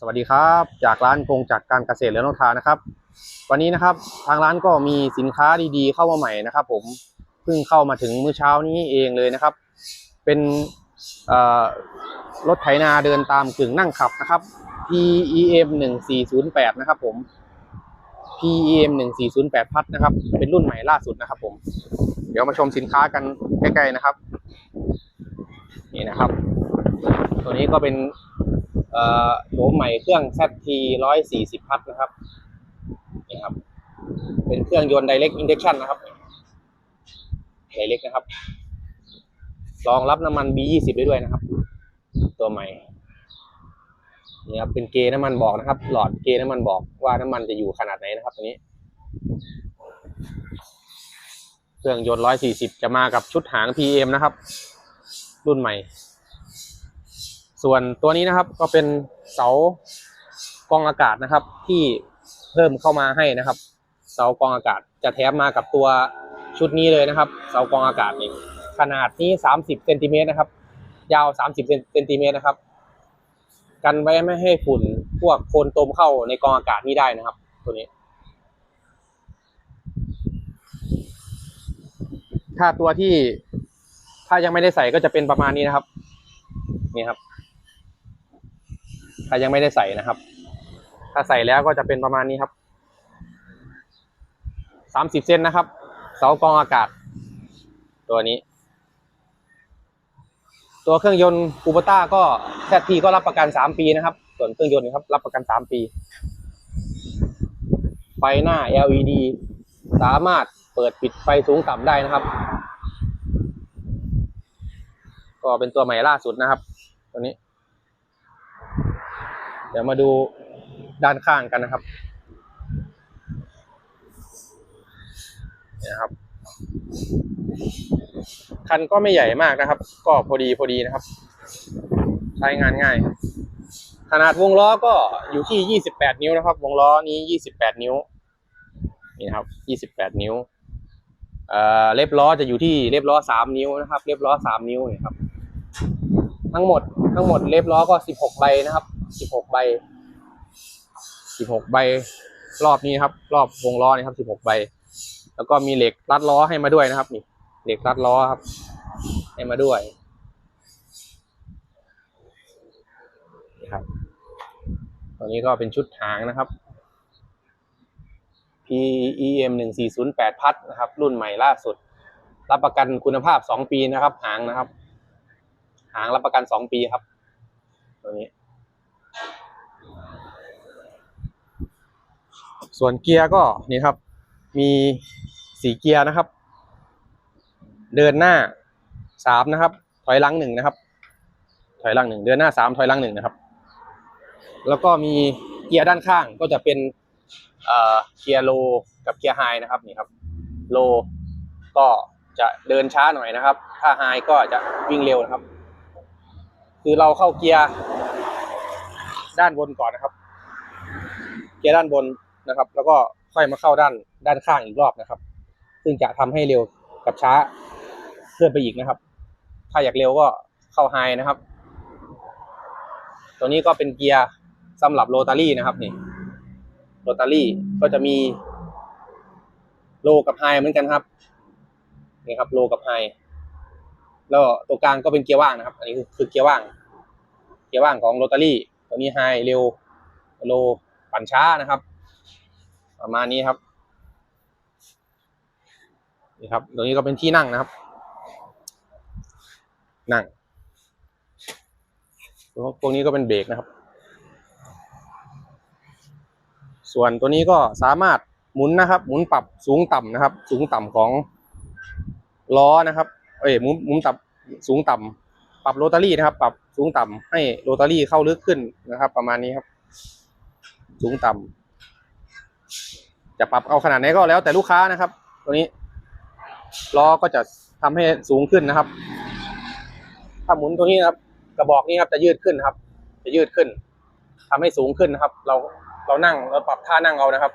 สวัสดีครับ จากร้านกงจากการเกษตรและนกทานะครับ วันนี้นะครับทางร้านก็มีสินค้าดีๆ เข้ามาใหม่นะครับ ผมเพิ่งเข้ามาถึงเมื้อเช้านี้เองเลยนะครับ เป็นรถไถนาเดินตามกึ่งนั่งขับนะครับ PEM 1408นะครับผม PEM 1408พัดนะครับ เป็นรุ่นใหม่ล่าสุดนะครับผม เดี๋ยวมาชมสินค้ากันใกล้ๆนะครับ นี่นะครับ ตัวนี้ก็เป็น โฉมใหม่เครื่อง ZT 140 พัดนะครับนี่ครับ เป็นเครื่องยนต์ Direct Injection นะครับ Direct นะครับรองรับน้ำมัน B20 ได้ด้วยนะครับ ตัวใหม่นี่ครับเป็นเกน้ำมันบอกนะครับ หลอดเกน้ำมันบอกว่าน้ำมันจะอยู่ขนาดไหนนะครับตัวนี้ เครื่องยนต์ 140 จะมากับชุดหาง PM นะครับ รุ่นใหม่ ส่วนตัวนี้นะครับก็เป็นเสากรองอากาศนะครับ ที่เพิ่มเข้ามาให้นะครับ เสากรองอากาศจะแถมมากับตัวชุดนี้เลยนะครับ เสากรองอากาศนี่ขนาดนี้ 30เซนติเมตรนะครับ ยาว 30เซนติเมตรนะครับ กันไว้ไม่ให้ฝุ่นพวกโคลนตมเข้าในกรองอากาศนี้ได้นะครับ ตัวนี้ ถ้าตัวที่ถ้ายังไม่ได้ใส่ก็จะเป็นประมาณนี้นะครับ นี่ครับ ถ้ายังไม่ได้ใส่นะครับ ถ้าใส่แล้วก็จะเป็นประมาณนี้ครับสามสิบเซนนะครับ เสากรองอากาศ ตัวนี้ ตัวเครื่องยนต์คูปต้าก็แซทีก็รับประกันสามปีนะครับ ส่วนเครื่องยนต์นะครับ รับประกันสามปี ไฟหน้า LED สามารถเปิดปิดไฟสูงต่ำได้นะครับ ก็เป็นตัวใหม่ล่าสุดนะครับ ตัวนี้ เดี๋ยวมาดูด้านข้างกันนะครับนะครับ คันก็ไม่ใหญ่มากนะครับ ก็พอดีพอดีนะครับ ใช้งานง่าย ขนาดวงล้อก็อยู่ที่ 28 นิ้วนะครับ วงล้อนี้ 28 นิ้ว นี่ครับ 28 นิ้ว เอ่อ เล็บล้อจะอยู่ที่เล็บล้อ 3 นิ้วนะครับ เล็บล้อ 3 นิ้วนี่ครับ ทั้งหมดทั้งหมดเล็บล้อก็ 16 ใบนะครับ 16ใบ16ใบ รอบนี้ครับ รอบวงล้อนี่ครับ16ใบ แล้วก็มีเหล็กรัดล้อให้มาด้วยนะครับนี่เหล็กรัดล้อครับ ให้มาด้วยนี่ครับตัวนี้ก็เป็นชุดหางนะครับ PEM 1408พัดนะครับ รุ่นใหม่ล่าสุด รับประกันคุณภาพ 2 ปีนะครับ หางนะครับ หางรับประกัน 2 ปีครับ ตัวนี้ ส่วนเกียร์ก็นี่ครับ มีสีเกียร์นะครับ เดินหน้าสามนะครับ ถอยหลังหนึ่งนะครับ ถอยหลังหนึ่งเดินหน้าสามถอยหลังหนึ่งนะครับ แล้วก็มีเกียร์ด้านข้างก็จะเป็นเอ่อเกียร์โลกับเกียร์ไฮนะครับนี่ครับโลก็จะเดินช้าหน่อยนะครับ ถ้าไฮก็จะวิ่งเร็วนะครับ คือเราเข้าเกียร์ด้านบนก่อนนะครับ เกียร์ด้านบน นะครับ แล้วก็ค่อยมาเข้าด้านด้านข้างอีกรอบนะครับ ซึ่งจะทำให้เร็วกับช้าเพิ่มไปอีกนะครับ ถ้าอยากเร็วก็เข้าไฮนะครับ ตัวนี้ก็เป็นเกียร์สำหรับโรตารี่นะครับนี่โรตารี่ก็จะมีโลกับไฮเหมือนกันครับนี่ครับโลกับไฮแล้วตัวกลางก็เป็นเกียร์ว่างนะครับ อันนี้คือคือเกียร์ว่าง เกียร์ว่างของโรตารี่ตัวนี้ไฮเร็วโลปั่นช้านะครับ ประมาณนี้ครับนี่ครับตัวนี้ก็เป็นที่นั่งนะครับ นั่งตรงนี้ก็เป็นเบรกนะครับ ส่วนตัวนี้ก็สามารถหมุนนะครับ หมุนปรับสูงต่ำนะครับ สูงต่ำของล้อนะครับ เอ้ยหมุนหมุนต่ำสูงต่ำปรับโรตารี่นะครับ ปรับสูงต่ำให้โรตารี่เข้าลึกขึ้นนะครับ ประมาณนี้ครับ สูงต่ำ จะปรับเอาขนาดไหนก็แล้วแต่ลูกค้านะครับ ตัวนี้ล้อก็จะทำให้สูงขึ้นนะครับ ถ้าหมุนตัวนี้นะครับ กระบอกนี้ครับจะยืดขึ้นครับ จะยืดขึ้นทำให้สูงขึ้นนะครับ เราเรานั่งเราปรับท่านั่งเอานะครับ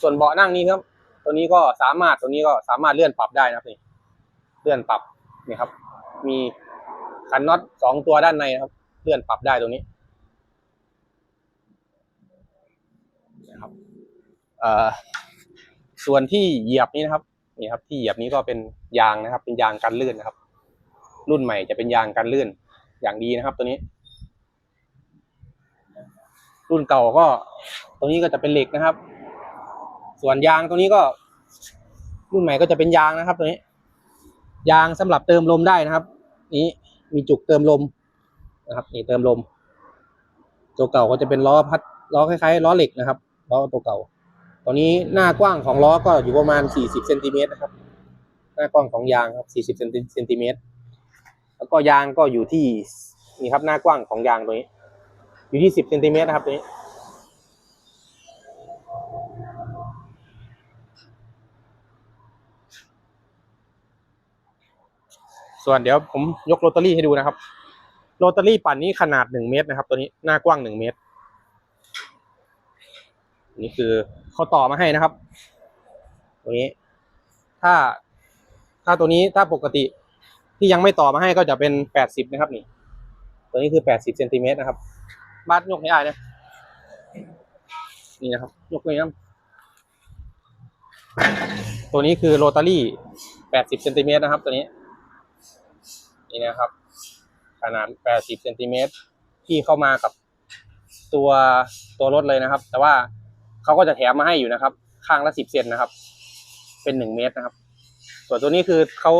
ส่วนเบาะนั่งนี้ครับ ตัวนี้ก็สามารถตัวนี้ก็สามารถเลื่อนปรับได้นะครับนี่เลื่อนปรับนี่ครับ มีคันน็อตสองตัวด้านในนะครับ เลื่อนปรับได้ตรงนี้ เอ่อ ส่วนที่เหยียบนี้นะครับนี่ครับที่เหยียบนี้ก็เป็นยางนะครับ เป็นยางกันลื่นนะครับ รุ่นใหม่จะเป็นยางกันลื่น อย่างดีนะครับ ตัวนี้ รุ่นเก่าก็ ตัวนี้ก็จะเป็นเหล็กนะครับ ส่วนยางตัวนี้ก็ รุ่นใหม่ก็จะเป็นยางนะครับ ตัวนี้ ยางสำหรับเติมลมได้นะครับ นี้มีจุกเติมลมนะครับ นี่เติมลม ตัวเก่าก็จะเป็นล้อพัดล้อคล้ายๆล้อเหล็กนะครับล้อตัวเก่า ตอนนี้หน้ากว้างของล้อก็อยู่ประมาณ 40เซนติเมตรนะครับ หน้ากว้างของยางครับ 40เซนติเมตร แล้วก็ยางก็อยู่ที่นี่ครับหน้ากว้างของยางตัวนี้ อยู่ที่ 10เซนติเมตรนะครับตัวนี้ ส่วนเดี๋ยวผมยกโรตารี่ให้ดูนะครับ โรตารี่ปั่นนี้ขนาดหนึ่งเมตรนะครับ ตัวนี้หน้ากว้างหนึ่งเมตร นี่คือเขาต่อมาให้นะครับ ตัวนี้ ถ้าถ้าตัวนี้ถ้าปกติที่ยังไม่ต่อมาให้ก็จะเป็นแปดสิบนะครับนี่ ตัวนี้คือแปดสิบเซนติเมตรนะครับบาดยกให้ได้นะนี่นะครับ ยกเลยนะตัวนี้คือโรตารี่แปดสิบเซนติเมตรนะครับ ตัวนี้ นี่นะครับ ขนาด80เซนติเมตรที่เข้ามากับตัวตัวรถเลยนะครับ แต่ว่า เขาก็จะแถมมาให้อยู่นะครับ ข้างละ10เซนนะครับ เป็น1เมตรนะครับ ส่วนตัวนี้คือเขา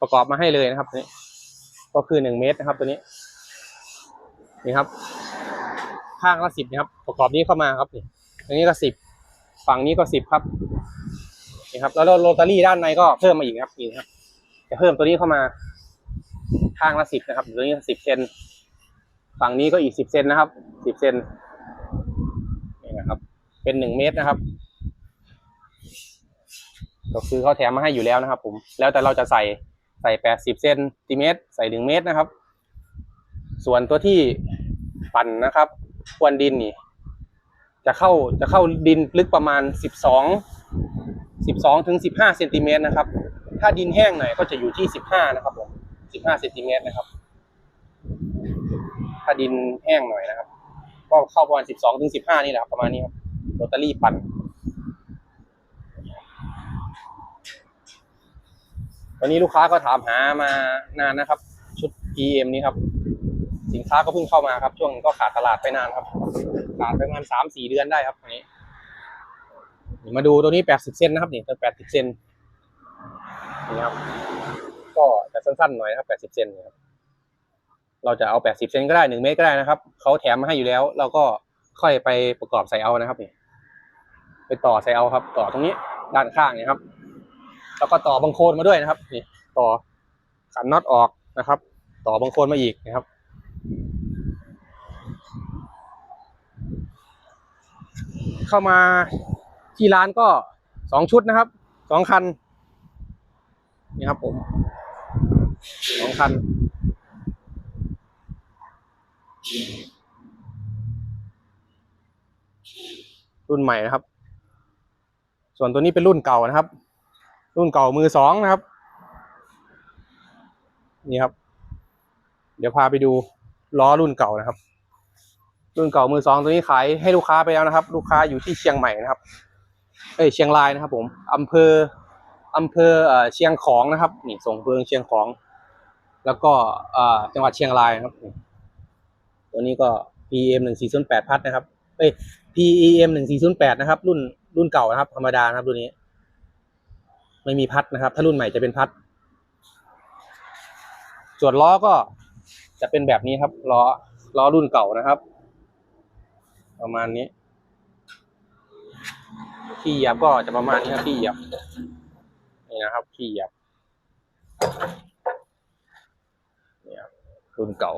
ประกอบมาให้เลยนะครับตัวนี้ ก็คือ1เมตรนะครับ ตัวนี้ นี่ครับ ข้างละ10นะครับ ประกอบนี้เข้ามาครับนี่ตรงนี้ก็10ฝั่งนี้ก็10ครับนี่ครับ แล้วโรตารี่ด้านในก็เพิ่มมาอีกครับนี่ครับจะเพิ่มตัวนี้เข้ามา ข้างละสิบนะครับตัวนี้สิบเซนฝั่งนี้ก็อีกสิบเซนนะครับสิบเซน เป็นหนึ่งเมตรนะครับ ก็คือเขาแถมมาให้อยู่แล้วนะครับ ผม แล้วแต่เราจะใส่ใส่แปดสิบเซนติเมตร ใส่หนึ่งเมตรนะครับ ส่วนตัวที่ปั่นนะครับควนดินนี่ จะเข้าจะเข้าดินลึกประมาณสิบสองสิบสองถึงสิบห้าเซนติเมตรนะครับ ถ้าดินแห้งหน่อยก็จะอยู่ที่สิบห้านะครับผมสิบห้าเซนติเมตรนะครับ ถ้าดินแห้งหน่อยนะครับ ก็เข้าประมาณสิบสองถึงสิบห้านี่แหละครับประมาณนี้ครับ โรตารี่ปั่นวันนี้ลูกค้าก็ถามหามานานนะครับ ชุด PM นี้ครับ สินค้าก็เพิ่งเข้ามาครับ ช่วงก็ขาดตลาดไปนานครับขาดไปประมาณสามสี่เดือนได้ครับอันนี้มาดูตัวนี้แปดสิบเซนนะครับนี่ตัวแปดสิบเซนนี่ครับ ก็จะสั้นๆหน่อยนะครับแปดสิบเซนครับเราจะเอาแปดสิบเซนก็ได้หนึ่งเมตรก็ได้นะครับเขาแถมมาให้อยู่แล้ว เราก็ค่อยไปประกอบใส่เอานะครับนี่ ไปต่อใส่เอาครับ ต่อตรงนี้ด้านข้างเนี่ยครับ แล้วก็ต่อบังโคลนมาด้วยนะครับ นี่ต่อขันน็อตออกนะครับ ต่อบังโคลนมาอีกนะครับ เข้ามาที่ร้านก็สองชุดนะครับสองคันนี่ครับผมสองคันรุ่นใหม่นะครับ ส่วนตัวนี้เป็นรุ่นเก่านะครับ รุ่นเก่ามือสองนะครับ นี่ครับ เดี๋ยวพาไปดูล้อรุ่นเก่านะครับ รุ่นเก่ามือสองตัวนี้ขายให้ลูกค้าไปแล้วนะครับ ลูกค้าอยู่ที่เชียงใหม่นะครับ เอ้ยเชียงรายนะครับ ผมอำเภออำเภอเชียงของนะครับ นี่ส่งเพืองเชียงของ แล้วก็จังหวัดเชียงรายนะครับ ตัวนี้ก็ PM หนึ่งสี่ศูนย์แปดพัดนะครับ เอ้ย PEM หนึ่งสี่ศูนย์แปดนะครับ รุ่น รุ่นเก่านะครับ ธรรมดานะครับรุ่นนี้ ไม่มีพัดนะครับ ถ้ารุ่นใหม่จะเป็นพัด ส่วนล้อก็จะเป็นแบบนี้ครับล้อล้อรุ่นเก่านะครับ ประมาณนี้ที่เหยียบก็จะประมาณนี้ครับที่เหยียบนี่นะครับที่เหยียบนี่ครับรุ่นเก่า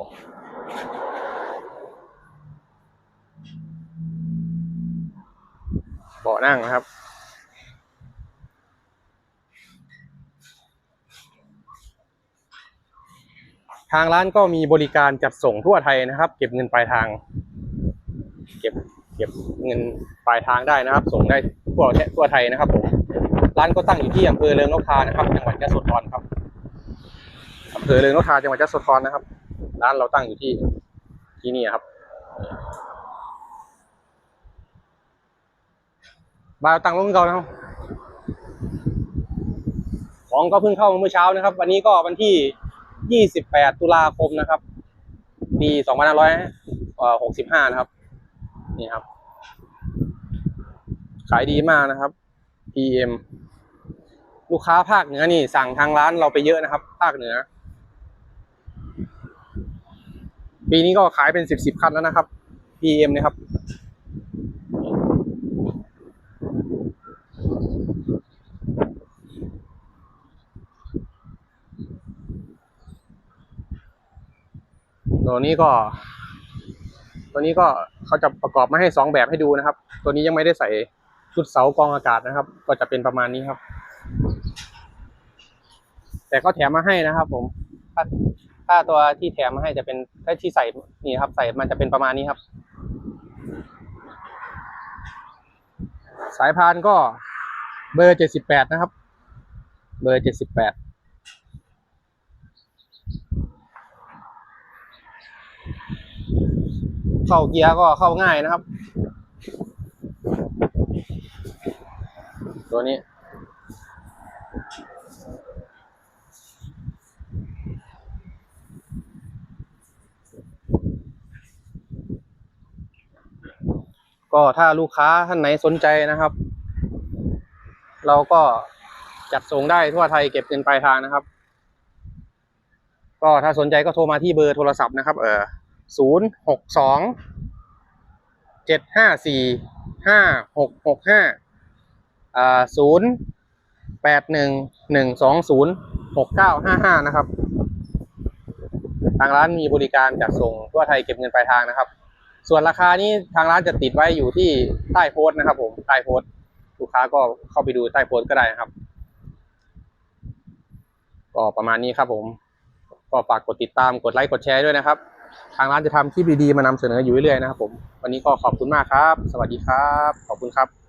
เบาะนั่งนะครับ ทางร้านก็มีบริการจัดส่งทั่วไทยนะครับ เก็บเงินปลายทาง เก็บเก็บเงินปลายทางได้นะครับ ส่งได้ทั่วทั่วไทยนะครับผมร้านก็ตั้งอยู่ที่อำเภอเริงนกทานะครับจังหวัดยะโสธรครับอำเภอเริงนกทาจังหวัดยะโสธรนะครับ ร้านเราตั้งอยู่ที่ที่นี่ครับ บาตังค์ลงเก่านะครับของก็เพิ่งเข้ามาเมื่อเช้านะครับ วันนี้ก็วันที่ 28 ตุลาคมนะครับ ปี2565 นะครับ นี่ครับ ขายดีมากนะครับ PM ลูกค้าภาคเหนือนี่สั่งทางร้านเราไปเยอะนะครับ ภาคเหนือ ปีนี้ก็ขายเป็นสิบสิบคันแล้วนะครับ PM นะครับ ตัวนี้ก็ตัวนี้ก็เขาจะประกอบมาให้สองแบบให้ดูนะครับ ตัวนี้ยังไม่ได้ใส่ชุดเสากองอากาศนะครับ ก็จะเป็นประมาณนี้ครับ แต่ก็แถมมาให้นะครับ ผมถ้าถ้าตัวที่แถมมาให้จะเป็นถ้าที่ใส่นี่ครับ ใส่มันจะเป็นประมาณนี้ครับ สายพานก็เบอร์เจ็ดสิบแปดนะครับ เบอร์เจ็ดสิบแปด เข้าเกียร์ก็เข้าง่ายนะครับ ตัวนี้ ก็ถ้าลูกค้าท่านไหนสนใจนะครับ เราก็จัดส่งได้ทั่วไทยเก็บเงินปลายทางนะครับ ก็ถ้าสนใจก็โทรมาที่เบอร์โทรศัพท์นะครับ เออ ศูนย์หกสองเจ็ดห้าสี่ห้าหกหกห้าศูนย์แปดหนึ่งหนึ่งสองศูนย์หกเก้าห้าห้านะครับ ทางร้านมีบริการจัดส่งทั่วไทยเก็บเงินปลายทางนะครับ ส่วนราคานี้ทางร้านจะติดไว้อยู่ที่ใต้โพสต์นะครับผมใต้โพสต์ลูกค้าก็เข้าไปดูใต้โพสต์ก็ได้นะครับ ก็ประมาณนี้ครับผม ก็ฝากกดติดตามกดไลค์กดแชร์ด้วยนะครับ ทางร้านจะทำคลิปดีๆมานำเสนออยู่เรื่อยๆนะครับผม วันนี้ก็ขอบคุณมากครับ สวัสดีครับ ขอบคุณครับ